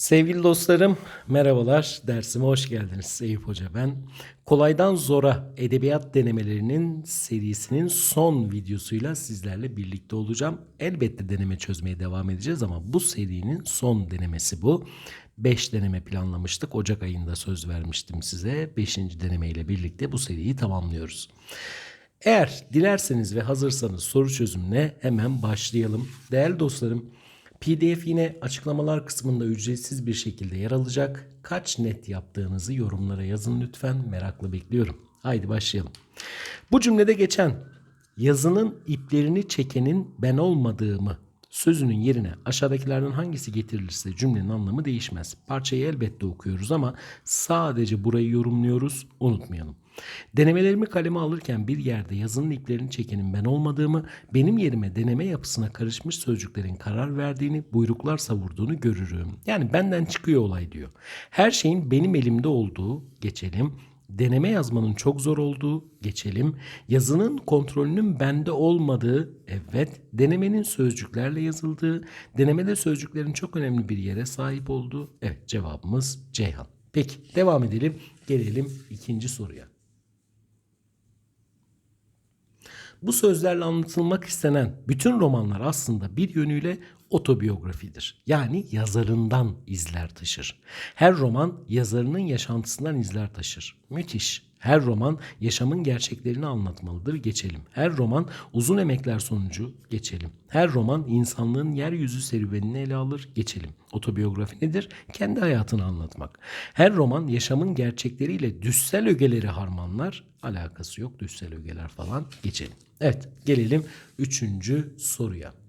Sevgili dostlarım, merhabalar. Dersime hoş geldiniz. Eyüp Hoca ben. Kolaydan Zora Edebiyat Denemelerinin serisinin son videosuyla sizlerle birlikte olacağım. Elbette deneme çözmeye devam edeceğiz ama bu serinin son denemesi bu. 5 deneme planlamıştık. Ocak ayında söz vermiştim size. 5. deneme ile birlikte bu seriyi tamamlıyoruz. Eğer dilerseniz ve hazırsanız soru çözümüne hemen başlayalım. Değerli dostlarım, PDF yine açıklamalar kısmında ücretsiz bir şekilde yer alacak. Kaç net yaptığınızı yorumlara yazın lütfen. Merakla bekliyorum. Haydi başlayalım. Bu cümlede geçen yazının iplerini çekenin ben olmadığımı sözünün yerine aşağıdakilerden hangisi getirilirse cümlenin anlamı değişmez. Parçayı elbette okuyoruz ama sadece burayı yorumluyoruz. Unutmayalım. Denemelerimi kaleme alırken bir yerde yazının iplerini çekenin ben olmadığımı, benim yerime deneme yapısına karışmış sözcüklerin karar verdiğini, buyruklar savurduğunu görürüm. Yani benden çıkıyor olay diyor. Her şeyin benim elimde olduğu, geçelim. Deneme yazmanın çok zor olduğu, geçelim. Yazının kontrolünün bende olmadığı, evet. Denemenin sözcüklerle yazıldığı, denemede sözcüklerin çok önemli bir yere sahip olduğu, evet cevabımız Ceyhan. Peki devam edelim. Gelelim ikinci soruya. Bu sözlerle anlatılmak istenen bütün romanlar aslında bir yönüyle otobiyografidir. Yani yazarından izler taşır. Her roman yazarının yaşantısından izler taşır. Müthiş. Her roman yaşamın gerçeklerini anlatmalıdır. Geçelim. Her roman uzun emekler sonucu. Geçelim. Her roman insanlığın yeryüzü serüvenini ele alır. Geçelim. Otobiyografi nedir? Kendi hayatını anlatmak. Her roman yaşamın gerçekleriyle düssel ögeleri harmanlar. Alakası yok düssel ögeler falan. Geçelim. Evet gelelim üçüncü soruya.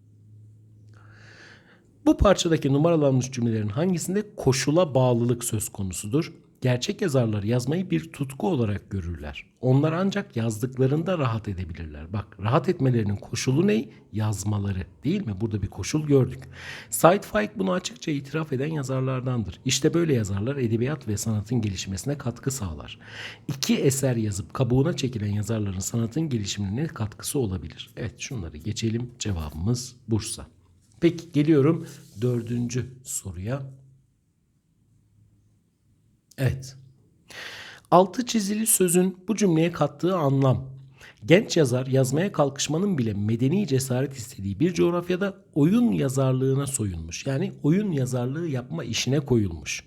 Bu parçadaki numaralanmış cümlelerin hangisinde koşula bağlılık söz konusudur? Gerçek yazarlar yazmayı bir tutku olarak görürler. Onlar ancak yazdıklarında rahat edebilirler. Bak rahat etmelerinin koşulu ne? Yazmaları değil mi? Burada bir koşul gördük. Said Faik bunu açıkça itiraf eden yazarlardandır. İşte böyle yazarlar edebiyat ve sanatın gelişmesine katkı sağlar. İki eser yazıp kabuğuna çekilen yazarların sanatın gelişimine katkısı olabilir. Evet şunları geçelim. Cevabımız Bursa. Peki geliyorum dördüncü soruya. Evet. Altı çizili sözün bu cümleye kattığı anlam. Genç yazar yazmaya kalkışmanın bile medeni cesaret istediği bir coğrafyada oyun yazarlığına soyunmuş. Yani oyun yazarlığı yapma işine koyulmuş.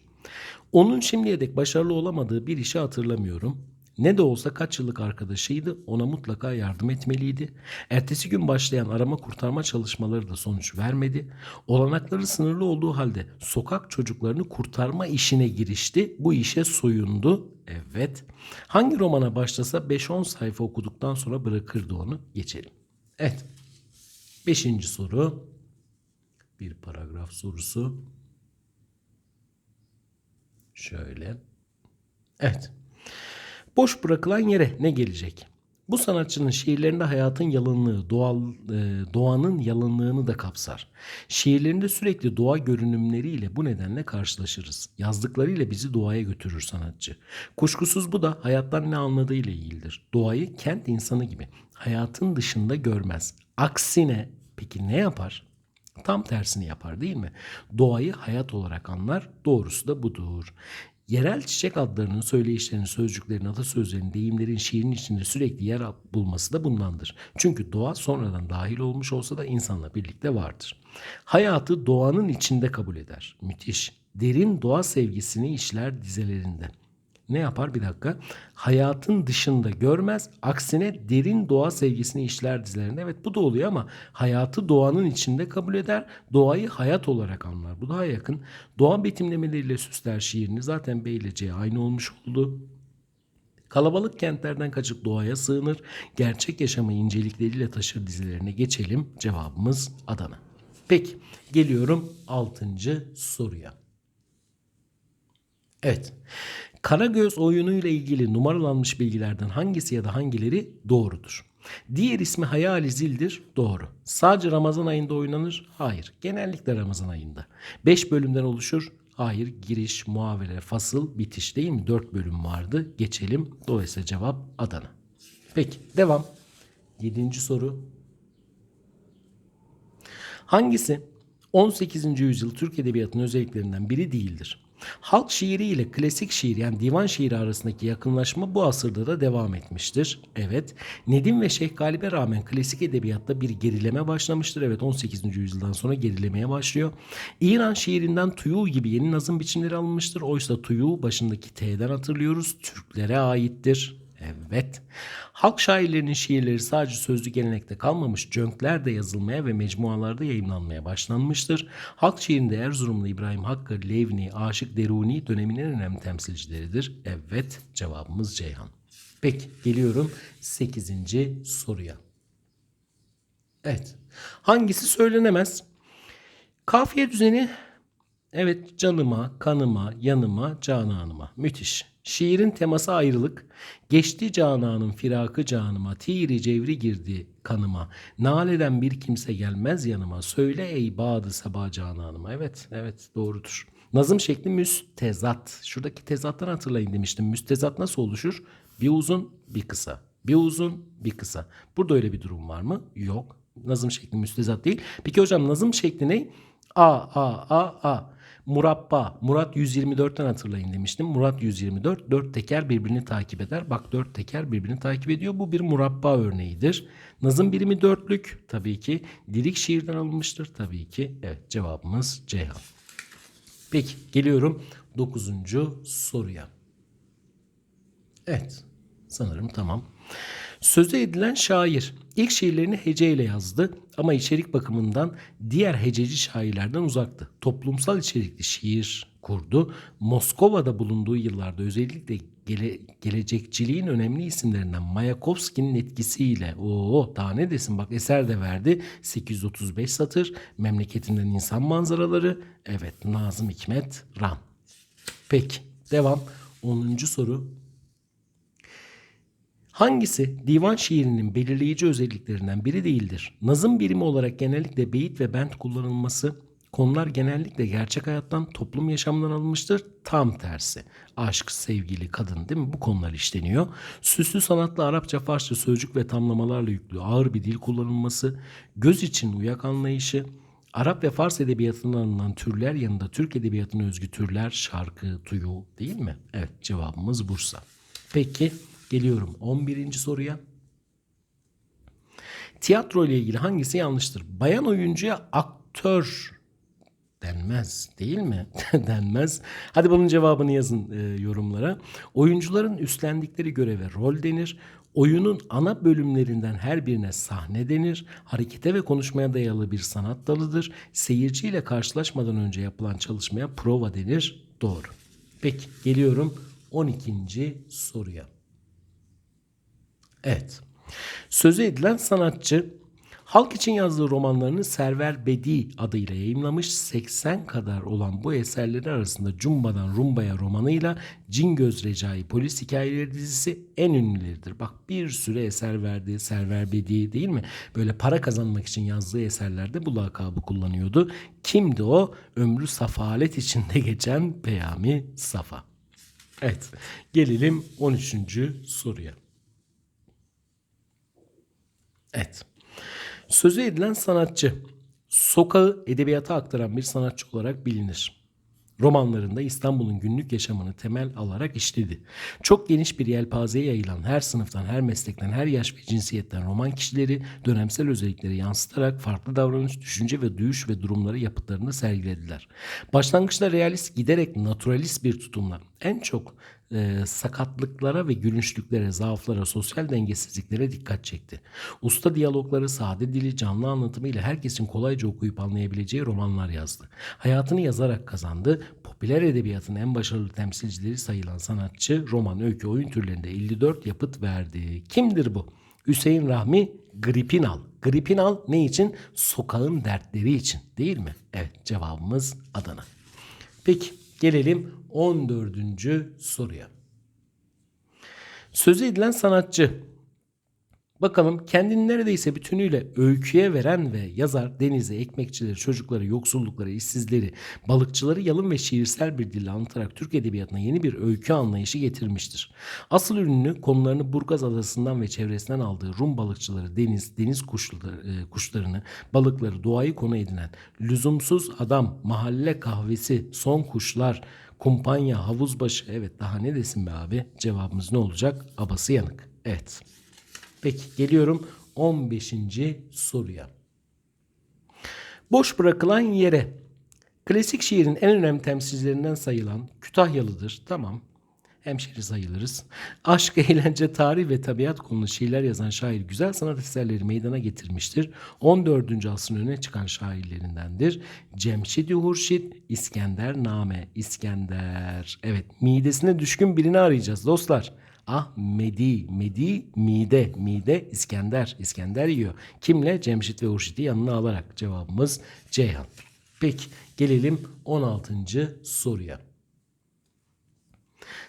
Onun şimdiye dek başarılı olamadığı bir işi hatırlamıyorum. Ne de olsa kaç yıllık arkadaşıydı ona mutlaka yardım etmeliydi. Ertesi gün başlayan arama kurtarma çalışmaları da sonuç vermedi. Olanakları sınırlı olduğu halde sokak çocuklarını kurtarma işine girişti. Bu işe soyundu. Evet. Hangi romana başlasa 5-10 sayfa okuduktan sonra bırakırdı onu. Geçelim. Evet. Beşinci soru. Bir paragraf sorusu. Şöyle. Evet. Boş bırakılan yere ne gelecek? Bu sanatçının şiirlerinde hayatın yalınlığı, doğal, e, doğanın yalınlığını da kapsar. Şiirlerinde sürekli doğa görünümleriyle bu nedenle karşılaşırız. Yazdıklarıyla bizi doğaya götürür sanatçı. Kuşkusuz bu da hayattan ne anladığıyla ilgilidir. Doğayı kent insanı gibi hayatın dışında görmez. Aksine peki ne yapar? Tam tersini yapar değil mi? Doğayı hayat olarak anlar. Doğrusu da budur. Yerel çiçek adlarının, söyleyişlerin, sözcüklerin, atasözlerin, deyimlerin şiirin içinde sürekli yer bulması da bundandır. Çünkü doğa sonradan dahil olmuş olsa da insanla birlikte vardır. Hayatı doğanın içinde kabul eder. Müthiş. Derin doğa sevgisini işler dizelerinde. Ne yapar bir dakika? Hayatın dışında görmez. Aksine derin doğa sevgisini işler dizilerinde. Evet bu da oluyor ama hayatı doğanın içinde kabul eder. Doğayı hayat olarak anlar. Bu daha yakın. Doğa betimlemeleriyle süsler şiirini. Zaten B ile C aynı olmuş oldu. Kalabalık kentlerden kaçıp doğaya sığınır. Gerçek yaşamı incelikleriyle taşır dizilerine geçelim. Cevabımız Adana. Peki geliyorum 6. soruya. Evet. Karagöz oyunuyla ilgili numaralanmış bilgilerden hangisi ya da hangileri doğrudur? Diğer ismi Hayali Zil'dir. Doğru. Sadece Ramazan ayında oynanır. Hayır. Genellikle Ramazan ayında. 5 bölümden oluşur. Hayır. Giriş, muavele, fasıl, bitiş değil mi? 4 bölüm vardı. Geçelim. Dolayısıyla cevap Adana. Peki. Devam. 7. soru. Hangisi 18. yüzyıl Türk Edebiyatı'nın özelliklerinden biri değildir. Halk şiiri ile klasik şiir yani divan şiiri arasındaki yakınlaşma bu asırda da devam etmiştir. Evet. Nedim ve Şeyh Galip'e rağmen klasik edebiyatta bir gerileme başlamıştır. Evet 18. yüzyıldan sonra gerilemeye başlıyor. İran şiirinden tuyu gibi yeni nazım biçimleri alınmıştır. Oysa tuyu başındaki T'den hatırlıyoruz. Türklere aittir. Evet. Halk şairlerinin şiirleri sadece sözlü gelenekte kalmamış, cönkler de yazılmaya ve mecmualarda yayınlanmaya başlanmıştır. Halk şiirinde Erzurumlu İbrahim Hakkı, Levni, Aşık Deruni döneminin en önemli temsilcileridir. Evet, cevabımız Ceyhan. Peki, geliyorum 8. soruya. Evet. Hangisi söylenemez? Kafiye düzeni Evet canıma, kanıma, yanıma, cananıma. Müthiş. Şiirin teması ayrılık. Geçti cananın firakı canıma. Tiri cevri girdi kanıma. Naleden bir kimse gelmez yanıma. Söyle ey bağdı sabah cananıma. Evet, evet doğrudur. Nazım şekli müstezat. Şuradaki tezattan hatırlayın demiştim. Müstezat nasıl oluşur? Bir uzun, bir kısa. Bir uzun, bir kısa. Burada öyle bir durum var mı? Yok. Nazım şekli müstezat değil. Peki hocam nazım şekli ne? A, A, A, A. Murabba. Murat 124'ten hatırlayın demiştim. Murat 124. Dört teker birbirini takip eder. Bak dört teker birbirini takip ediyor. Bu bir murabba örneğidir. Nazım birimi dörtlük. Tabii ki. Dilik şiirden alınmıştır. Tabii ki. Evet cevabımız Ceyhan. Peki geliyorum 9. soruya. Evet sanırım tamam. Sözü edilen şair ilk şiirlerini heceyle yazdı ama içerik bakımından diğer hececi şairlerden uzaktı. Toplumsal içerikli şiir kurdu. Moskova'da bulunduğu yıllarda özellikle gele, gelecekçiliğin önemli isimlerinden Mayakovski'nin etkisiyle o daha ne desin bak eser de verdi. 835 satır. Memleketinden insan manzaraları. Evet Nazım Hikmet Ram. Peki devam. 10. soru Hangisi divan şiirinin belirleyici özelliklerinden biri değildir? Nazım birimi olarak genellikle beyit ve bent kullanılması konular genellikle gerçek hayattan, toplum yaşamından alınmıştır. Tam tersi. Aşk, sevgili, kadın değil mi? Bu konular işleniyor. Süslü sanatlı Arapça, Farsça sözcük ve tamlamalarla yüklü ağır bir dil kullanılması, göz için uyak anlayışı, Arap ve Fars edebiyatından alınan türler yanında Türk edebiyatına özgü türler, şarkı, tuyu değil mi? Evet cevabımız Bursa. Peki Geliyorum 11. soruya. Tiyatro ile ilgili hangisi yanlıştır? Bayan oyuncuya aktör denmez değil mi? denmez. Hadi bunun cevabını yazın e, yorumlara. Oyuncuların üstlendikleri göreve rol denir. Oyunun ana bölümlerinden her birine sahne denir. Harekete ve konuşmaya dayalı bir sanat dalıdır. Seyirciyle karşılaşmadan önce yapılan çalışmaya prova denir. Doğru. Peki geliyorum 12. soruya. Evet. Sözü edilen sanatçı halk için yazdığı romanlarını Server Bedi adıyla yayımlamış 80 kadar olan bu eserleri arasında Cumba'dan Rumba'ya romanıyla Cingöz Recai polis hikayeleri dizisi en ünlüleridir. Bak bir sürü eser verdi Server Bedi değil mi? Böyle para kazanmak için yazdığı eserlerde bu lakabı kullanıyordu. Kimdi o? Ömrü safalet içinde geçen Peyami Safa. Evet gelelim 13. soruya. Evet. Sözü edilen sanatçı sokağı edebiyata aktaran bir sanatçı olarak bilinir. Romanlarında İstanbul'un günlük yaşamını temel alarak işledi. Çok geniş bir yelpazeye yayılan her sınıftan, her meslekten, her yaş ve cinsiyetten roman kişileri dönemsel özellikleri yansıtarak farklı davranış, düşünce ve duyuş ve durumları yapıtlarında sergilediler. Başlangıçta realist giderek naturalist bir tutumla en çok e, sakatlıklara ve gülünçlüklere, zaaflara, sosyal dengesizliklere dikkat çekti. Usta diyalogları, sade dili, canlı anlatımıyla herkesin kolayca okuyup anlayabileceği romanlar yazdı. Hayatını yazarak kazandı. Popüler edebiyatın en başarılı temsilcileri sayılan sanatçı roman, öykü, oyun türlerinde 54 yapıt verdi. Kimdir bu? Hüseyin Rahmi Gripinal. Gripinal ne için? Sokağın dertleri için değil mi? Evet cevabımız Adana. Peki Gelelim 14. soruya. Sözü edilen sanatçı Bakalım kendini neredeyse bütünüyle öyküye veren ve yazar denizi, ekmekçileri, çocukları, yoksullukları, işsizleri, balıkçıları yalın ve şiirsel bir dille anlatarak Türk Edebiyatı'na yeni bir öykü anlayışı getirmiştir. Asıl ürünü konularını Burgaz Adası'ndan ve çevresinden aldığı Rum balıkçıları, deniz, deniz kuşları, e, kuşlarını, balıkları, doğayı konu edinen lüzumsuz adam, mahalle kahvesi, son kuşlar, kumpanya, havuzbaşı, evet daha ne desin be abi? Cevabımız ne olacak? Abası yanık. Evet. Peki geliyorum 15. soruya. Boş bırakılan yere. Klasik şiirin en önemli temsilcilerinden sayılan Kütahyalıdır. Tamam. Hemşeri sayılırız. Aşk, eğlence, tarih ve tabiat konulu şiirler yazan şair güzel sanat eserleri meydana getirmiştir. 14. asrın öne çıkan şairlerindendir. Cemşid-i Hurşit, İskender Name, İskender. Evet, midesine düşkün birini arayacağız dostlar. Ah Medi, Medi, mide, mide İskender, İskender yiyor. Kimle? Cemşit ve Hurşit'i yanına alarak cevabımız Ceyhan. Peki gelelim 16. soruya.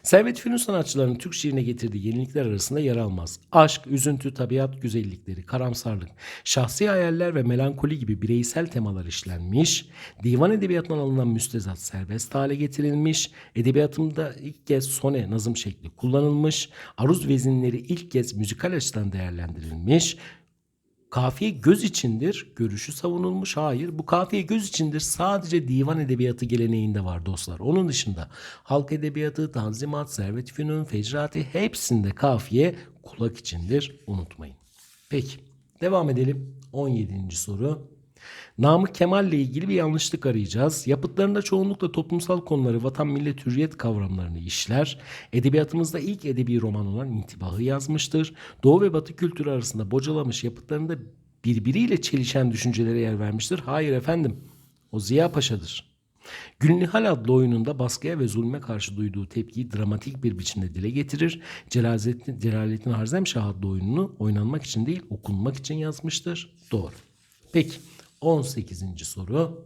Servet Fünun sanatçılarının Türk şiirine getirdiği yenilikler arasında yer almaz. Aşk, üzüntü, tabiat güzellikleri, karamsarlık, şahsi hayaller ve melankoli gibi bireysel temalar işlenmiş, divan edebiyatından alınan müstezat serbest hale getirilmiş, edebiyatımda ilk kez sone nazım şekli kullanılmış, aruz vezinleri ilk kez müzikal açıdan değerlendirilmiş, Kafiye göz içindir görüşü savunulmuş. Hayır bu kafiye göz içindir sadece divan edebiyatı geleneğinde var dostlar. Onun dışında halk edebiyatı, tanzimat, servet fünun, fecrati hepsinde kafiye kulak içindir unutmayın. Peki devam edelim. 17. soru. Namık Kemal ile ilgili bir yanlışlık arayacağız. Yapıtlarında çoğunlukla toplumsal konuları, vatan, millet, hürriyet kavramlarını işler. Edebiyatımızda ilk edebi roman olan İntibahı yazmıştır. Doğu ve Batı kültürü arasında bocalamış yapıtlarında birbiriyle çelişen düşüncelere yer vermiştir. Hayır efendim, o Ziya Paşa'dır. Gülnihal adlı oyununda baskıya ve zulme karşı duyduğu tepkiyi dramatik bir biçimde dile getirir. Celalettin, Celalettin Harzemşah adlı oyununu oynanmak için değil okunmak için yazmıştır. Doğru. Peki 18. soru.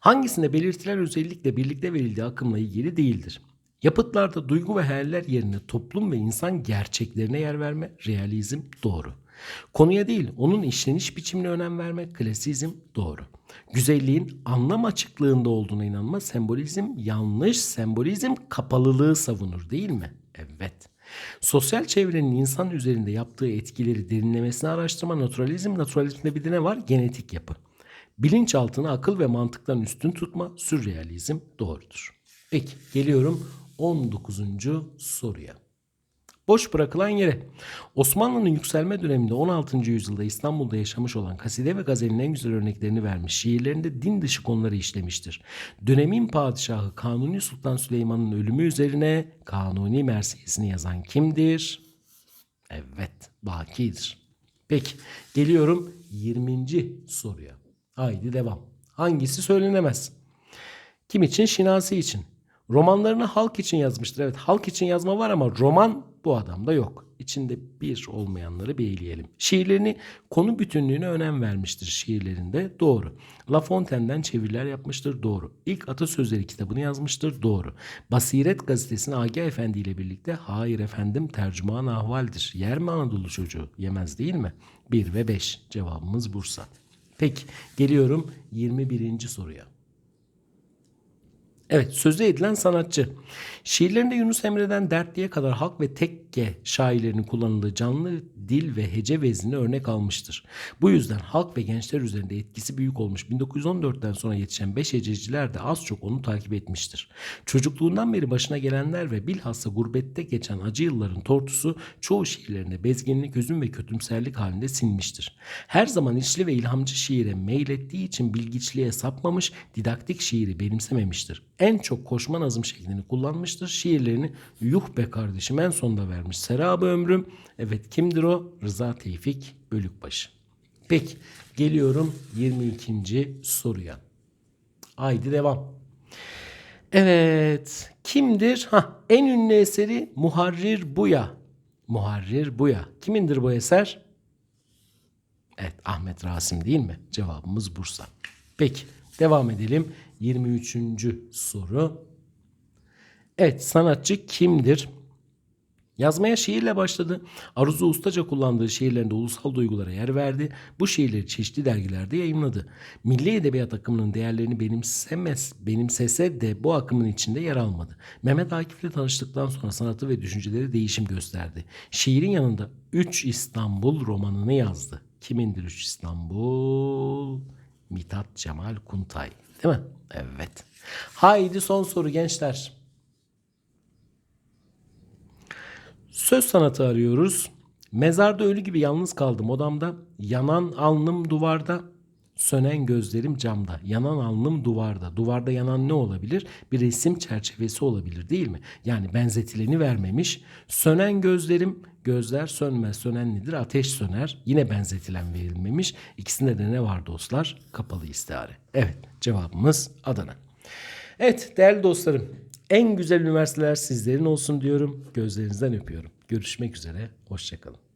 Hangisinde belirtilen özellikle birlikte verildiği akımla ilgili değildir? Yapıtlarda duygu ve hayaller yerine toplum ve insan gerçeklerine yer verme, realizm doğru. Konuya değil, onun işleniş biçimine önem verme, klasizm doğru. Güzelliğin anlam açıklığında olduğuna inanma, sembolizm yanlış, sembolizm kapalılığı savunur değil mi? Evet. Sosyal çevrenin insan üzerinde yaptığı etkileri derinlemesine araştırma naturalizm. Naturalizmde bir de ne var? Genetik yapı. Bilinçaltını akıl ve mantıktan üstün tutma sürrealizm doğrudur. Peki geliyorum 19. soruya. Boş bırakılan yere. Osmanlı'nın yükselme döneminde 16. yüzyılda İstanbul'da yaşamış olan kaside ve gazelin en güzel örneklerini vermiş. Şiirlerinde din dışı konuları işlemiştir. Dönemin padişahı Kanuni Sultan Süleyman'ın ölümü üzerine Kanuni Mersiyesini yazan kimdir? Evet, Baki'dir. Peki, geliyorum 20. soruya. Haydi devam. Hangisi söylenemez? Kim için? Şinasi için. Romanlarını halk için yazmıştır. Evet halk için yazma var ama roman bu adamda yok. İçinde bir olmayanları bir Şiirlerini konu bütünlüğüne önem vermiştir şiirlerinde. Doğru. La Fontaine'den çeviriler yapmıştır. Doğru. İlk atasözleri kitabını yazmıştır. Doğru. Basiret gazetesini Agi Efendi ile birlikte hayır efendim tercüman ahvaldir. Yer mi Anadolu çocuğu? Yemez değil mi? 1 ve 5 cevabımız Bursa. Peki geliyorum 21. soruya. Evet sözü edilen sanatçı. Şiirlerinde Yunus Emre'den Dertli'ye kadar halk ve tekke şairlerinin kullanıldığı canlı dil ve hece veznini örnek almıştır. Bu yüzden halk ve gençler üzerinde etkisi büyük olmuş 1914'ten sonra yetişen beş hececiler de az çok onu takip etmiştir. Çocukluğundan beri başına gelenler ve bilhassa gurbette geçen acı yılların tortusu çoğu şiirlerine bezginlik, hüzün ve kötümserlik halinde sinmiştir. Her zaman içli ve ilhamcı şiire meylettiği için bilgiçliğe sapmamış, didaktik şiiri benimsememiştir en çok koşma nazım şeklini kullanmıştır. Şiirlerini yuh be kardeşim en sonda vermiş. Serabı ömrüm. Evet kimdir o? Rıza Tevfik Bölükbaşı. Peki geliyorum 22. soruya. Haydi devam. Evet kimdir? Ha en ünlü eseri Muharrir Buya. Muharrir Buya. Kimindir bu eser? Evet Ahmet Rasim değil mi? Cevabımız Bursa. Peki devam edelim. 23. soru. Evet sanatçı kimdir? Yazmaya şiirle başladı. Aruzu ustaca kullandığı şiirlerinde ulusal duygulara yer verdi. Bu şiirleri çeşitli dergilerde yayımladı. Milli edebiyat akımının değerlerini benimsemez, benimsese de bu akımın içinde yer almadı. Mehmet Akif'le tanıştıktan sonra sanatı ve düşünceleri değişim gösterdi. Şiirin yanında 3 İstanbul romanını yazdı. Kimindir 3 İstanbul? Mithat Cemal Kuntay. Değil mi? Evet. Haydi son soru gençler. Söz sanatı arıyoruz. Mezarda ölü gibi yalnız kaldım odamda. Yanan alnım duvarda. Sönen gözlerim camda. Yanan alnım duvarda. Duvarda yanan ne olabilir? Bir resim çerçevesi olabilir değil mi? Yani benzetileni vermemiş. Sönen gözlerim gözler sönmez. Sönen nedir? Ateş söner. Yine benzetilen verilmemiş. İkisinde de ne var dostlar? Kapalı istihare. Evet cevabımız Adana. Evet değerli dostlarım en güzel üniversiteler sizlerin olsun diyorum. Gözlerinizden öpüyorum. Görüşmek üzere. Hoşçakalın.